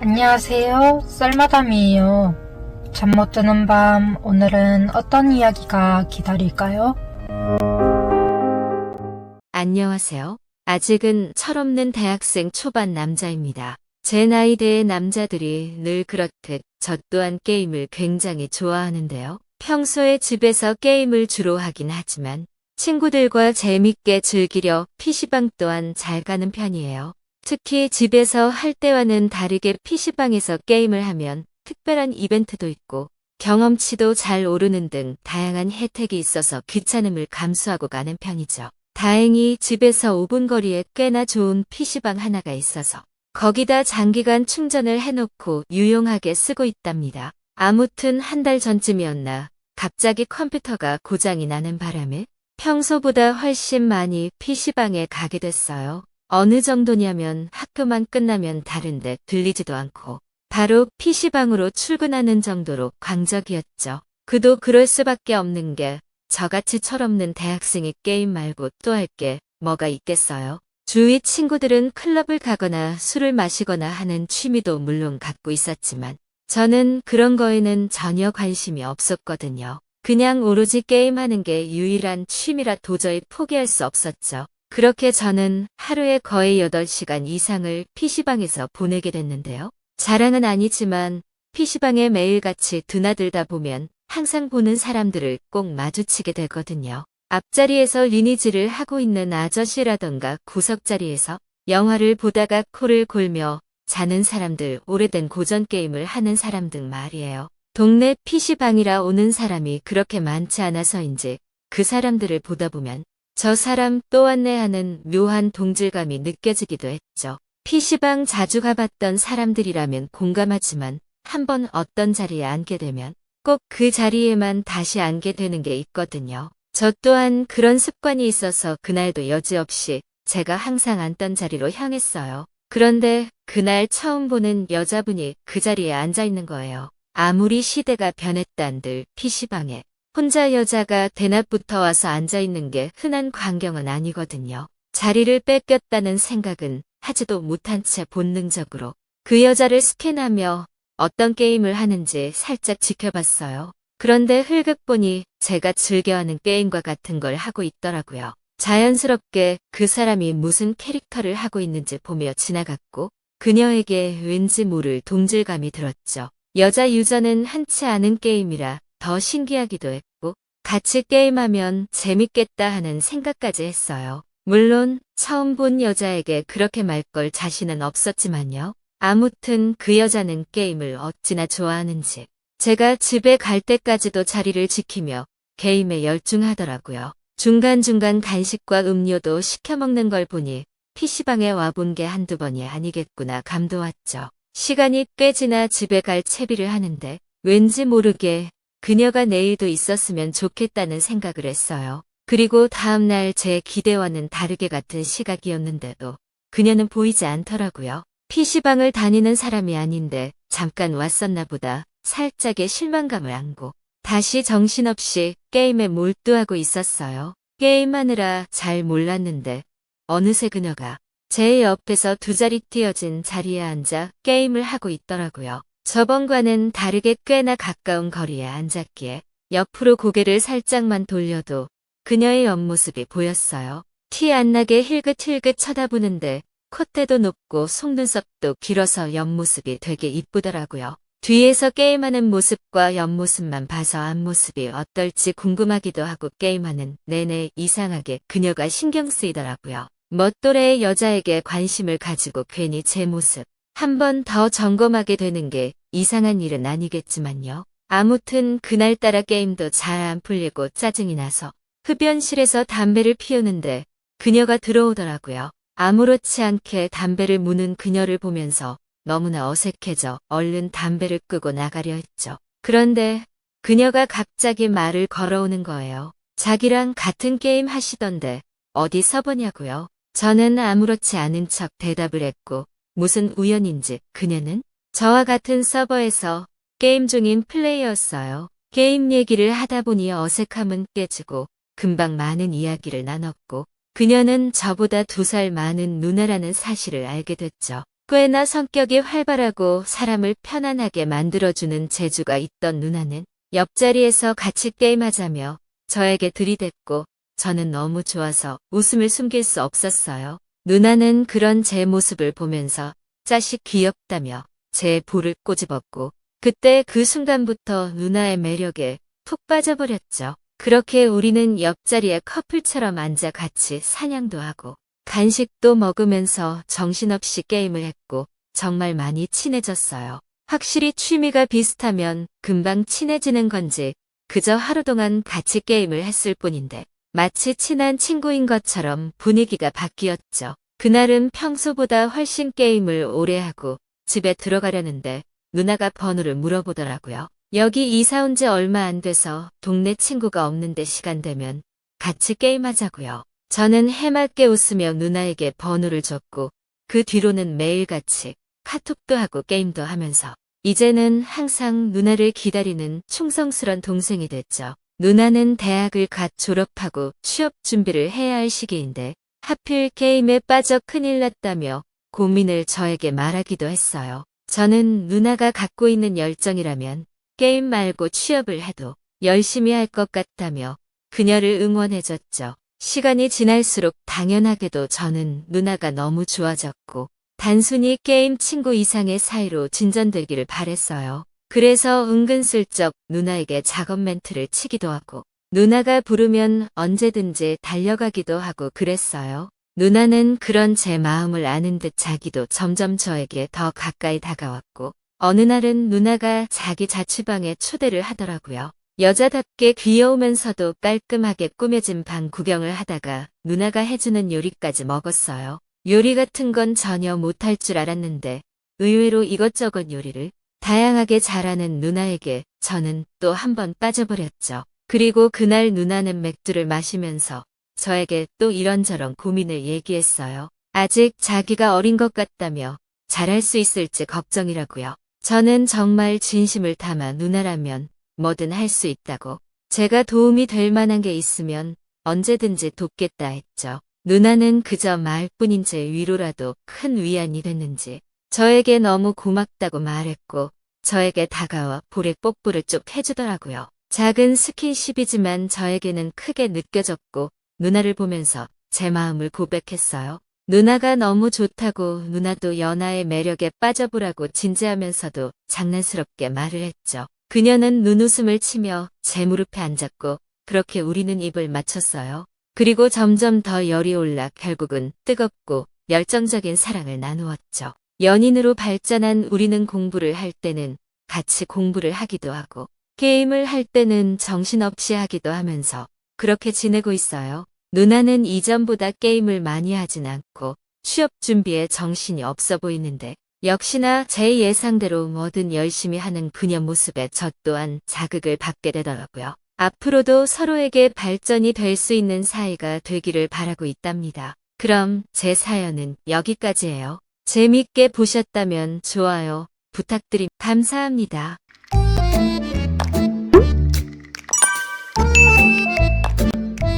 안녕하세요. 썰마담이에요. 잠 못 드는 밤, 오늘은 어떤 이야기가 기다릴까요? 안녕하세요. 아직은 철없는 대학생 초반 남자입니다. 제 나이대의 남자들이 늘 그렇듯 저 또한 게임을 굉장히 좋아하는데요. 평소에 집에서 게임을 주로 하긴 하지만 친구들과 재밌게 즐기려 PC방 또한 잘 가는 편이에요. 특히 집에서 할 때와는 다르게 PC방에서 게임을 하면 특별한 이벤트도 있고 경험치도 잘 오르는 등 다양한 혜택이 있어서 귀찮음을 감수하고 가는 편이죠. 다행히 집에서 5분 거리에 꽤나 좋은 PC방 하나가 있어서 거기다 장기간 충전을 해놓고 유용하게 쓰고 있답니다. 아무튼 한 달 전쯤이었나 갑자기 컴퓨터가 고장이 나는 바람에 평소보다 훨씬 많이 PC방에 가게 됐어요. 어느 정도냐면 학교만 끝나면 다른데 들리지도 않고 바로 PC방으로 출근하는 정도로 광적이었죠. 그도 그럴 수밖에 없는 게 저같이 철없는 대학생이 게임 말고 또 할 게 뭐가 있겠어요. 주위 친구들은 클럽을 가거나 술을 마시거나 하는 취미도 물론 갖고 있었지만 저는 그런 거에는 전혀 관심이 없었거든요. 그냥 오로지 게임하는 게 유일한 취미라 도저히 포기할 수 없었죠. 그렇게 저는 하루에 거의 8시간 이상을 PC방에서 보내게 됐는데요. 자랑은 아니지만 PC방에 매일같이 드나들다 보면 항상 보는 사람들을 꼭 마주치게 되거든요. 앞자리에서 리니지를 하고 있는 아저씨라던가 구석자리에서 영화를 보다가 코를 골며 자는 사람들, 오래된 고전 게임을 하는 사람 등 말이에요. 동네 PC방이라 오는 사람이 그렇게 많지 않아서인지 그 사람들을 보다 보면 저 사람 또 왔네 하는 묘한 동질감이 느껴지기도 했죠. PC방 자주 가봤던 사람들이라면 공감하지만 한번 어떤 자리에 앉게 되면 꼭 그 자리에만 다시 앉게 되는 게 있거든요. 저 또한 그런 습관이 있어서 그날도 여지없이 제가 항상 앉던 자리로 향했어요. 그런데 그날 처음 보는 여자분이 그 자리에 앉아 있는 거예요. 아무리 시대가 변했단들 PC방에 혼자 여자가 대낮부터 와서 앉아 있는 게 흔한 광경은 아니거든요. 자리를 뺏겼다는 생각은 하지도 못한 채 본능적으로 그 여자를 스캔하며 어떤 게임을 하는지 살짝 지켜봤어요. 그런데 흘끗 보니 제가 즐겨하는 게임과 같은 걸 하고 있더라고요. 자연스럽게 그 사람이 무슨 캐릭터를 하고 있는지 보며 지나갔고 그녀에게 왠지 모를 동질감이 들었죠. 여자 유저는 한치 않은 게임이라 더 신기하기도 했고 같이 게임하면 재밌겠다 하는 생각까지 했어요. 물론 처음 본 여자에게 그렇게 말 걸 자신은 없었지만요. 아무튼 그 여자는 게임을 어찌나 좋아하는지 제가 집에 갈 때까지도 자리를 지키며 게임에 열중하더라고요. 중간중간 간식과 음료도 시켜 먹는 걸 보니 PC방에 와본 게 한두 번이 아니겠구나 감도 왔죠. 시간이 꽤 지나 집에 갈 채비를 하는데 왠지 모르게 그녀가 내일도 있었으면 좋겠다는 생각을 했어요. 그리고 다음날 제 기대와는 다르게 같은 시각이었는데도 그녀는 보이지 않더라고요. PC방을 다니는 사람이 아닌데 잠깐 왔었나 보다 살짝의 실망감을 안고 다시 정신없이 게임에 몰두하고 있었어요. 게임하느라 잘 몰랐는데 어느새 그녀가 제 옆에서 두 자리 띄어진 자리에 앉아 게임을 하고 있더라고요. 저번과는 다르게 꽤나 가까운 거리에 앉았기에 옆으로 고개를 살짝만 돌려도 그녀의 옆모습이 보였어요. 티 안 나게 힐긋힐긋 쳐다보는데 콧대도 높고 속눈썹도 길어서 옆모습이 되게 이쁘더라고요. 뒤에서 게임하는 모습과 옆모습만 봐서 앞모습이 어떨지 궁금하기도 하고 게임하는 내내 이상하게 그녀가 신경 쓰이더라고요. 멋또래의 여자에게 관심을 가지고 괜히 제 모습 한 번 더 점검하게 되는 게 이상한 일은 아니겠지만요. 아무튼 그날따라 게임도 잘 안 풀리고 짜증이 나서 흡연실에서 담배를 피우는데 그녀가 들어오더라고요. 아무렇지 않게 담배를 무는 그녀를 보면서 너무나 어색해져 얼른 담배를 끄고 나가려 했죠. 그런데 그녀가 갑자기 말을 걸어오는 거예요. 자기랑 같은 게임 하시던데 어디 서보냐고요. 저는 아무렇지 않은 척 대답을 했고 무슨 우연인지 그녀는 저와 같은 서버에서 게임 중인 플레이였어요. 게임 얘기를 하다 보니 어색함은 깨지고 금방 많은 이야기를 나눴고 그녀는 저보다 두 살 많은 누나라는 사실을 알게 됐죠. 꽤나 성격이 활발하고 사람을 편안하게 만들어주는 재주가 있던 누나는 옆자리에서 같이 게임하자며 저에게 들이댔고 저는 너무 좋아서 웃음을 숨길 수 없었어요. 누나는 그런 제 모습을 보면서 짜식 귀엽다며 제 볼을 꼬집었고 그때 그 순간부터 누나의 매력에 푹 빠져버렸죠. 그렇게 우리는 옆자리에 커플처럼 앉아 같이 사냥도 하고 간식도 먹으면서 정신없이 게임을 했고 정말 많이 친해졌어요. 확실히 취미가 비슷하면 금방 친해지는 건지 그저 하루 동안 같이 게임을 했을 뿐인데 마치 친한 친구인 것처럼 분위기가 바뀌었죠. 그날은 평소보다 훨씬 게임을 오래 하고 집에 들어가려는데 누나가 번호를 물어보더라고요. 여기 이사 온 지 얼마 안 돼서 동네 친구가 없는데 시간 되면 같이 게임하자고요. 저는 해맑게 웃으며 누나에게 번호를 줬고 그 뒤로는 매일같이 카톡도 하고 게임도 하면서 이제는 항상 누나를 기다리는 충성스런 동생이 됐죠. 누나는 대학을 갓 졸업하고 취업 준비를 해야 할 시기인데 하필 게임에 빠져 큰일 났다며 고민을 저에게 말하기도 했어요. 저는 누나가 갖고 있는 열정이라면 게임 말고 취업을 해도 열심히 할 것 같다며 그녀를 응원해줬죠. 시간이 지날수록 당연하게도 저는 누나가 너무 좋아졌고 단순히 게임 친구 이상의 사이로 진전되기를 바랬어요. 그래서 은근슬쩍 누나에게 작업 멘트를 치기도 하고 누나가 부르면 언제든지 달려가기도 하고 그랬어요. 누나는 그런 제 마음을 아는 듯 자기도 점점 저에게 더 가까이 다가왔고 어느 날은 누나가 자기 자취방에 초대를 하더라고요. 여자답게 귀여우면서도 깔끔하게 꾸며진 방 구경을 하다가 누나가 해주는 요리까지 먹었어요. 요리 같은 건 전혀 못할 줄 알았는데 의외로 이것저것 요리를 다양하게 잘하는 누나에게 저는 또 한 번 빠져버렸죠. 그리고 그날 누나는 맥주를 마시면서 저에게 또 이런저런 고민을 얘기했어요. 아직 자기가 어린 것 같다며 잘할 수 있을지 걱정이라고요. 저는 정말 진심을 담아 누나라면 뭐든 할 수 있다고 제가 도움이 될 만한 게 있으면 언제든지 돕겠다 했죠. 누나는 그저 말뿐인지 위로라도 큰 위안이 됐는지 저에게 너무 고맙다고 말했고 저에게 다가와 볼에 뽀뽀를 쭉 해주더라고요. 작은 스킨십이지만 저에게는 크게 느껴졌고 누나를 보면서 제 마음을 고백했어요. 누나가 너무 좋다고 누나도 연하의 매력에 빠져보라고 진지하면서도 장난스럽게 말을 했죠. 그녀는 눈웃음을 치며 제 무릎에 앉았고 그렇게 우리는 입을 맞췄어요. 그리고 점점 더 열이 올라 결국은 뜨겁고 열정적인 사랑을 나누었죠. 연인으로 발전한 우리는 공부를 할 때는 같이 공부를 하기도 하고 게임을 할 때는 정신없이 하기도 하면서 그렇게 지내고 있어요. 누나는 이전보다 게임을 많이 하진 않고 취업 준비에 정신이 없어 보이는데 역시나 제 예상대로 뭐든 열심히 하는 그녀 모습에 저 또한 자극을 받게 되더라고요. 앞으로도 서로에게 발전이 될 수 있는 사이가 되기를 바라고 있답니다. 그럼 제 사연은 여기까지예요. 재밌게 보셨다면 좋아요 부탁드립니다. 감사합니다.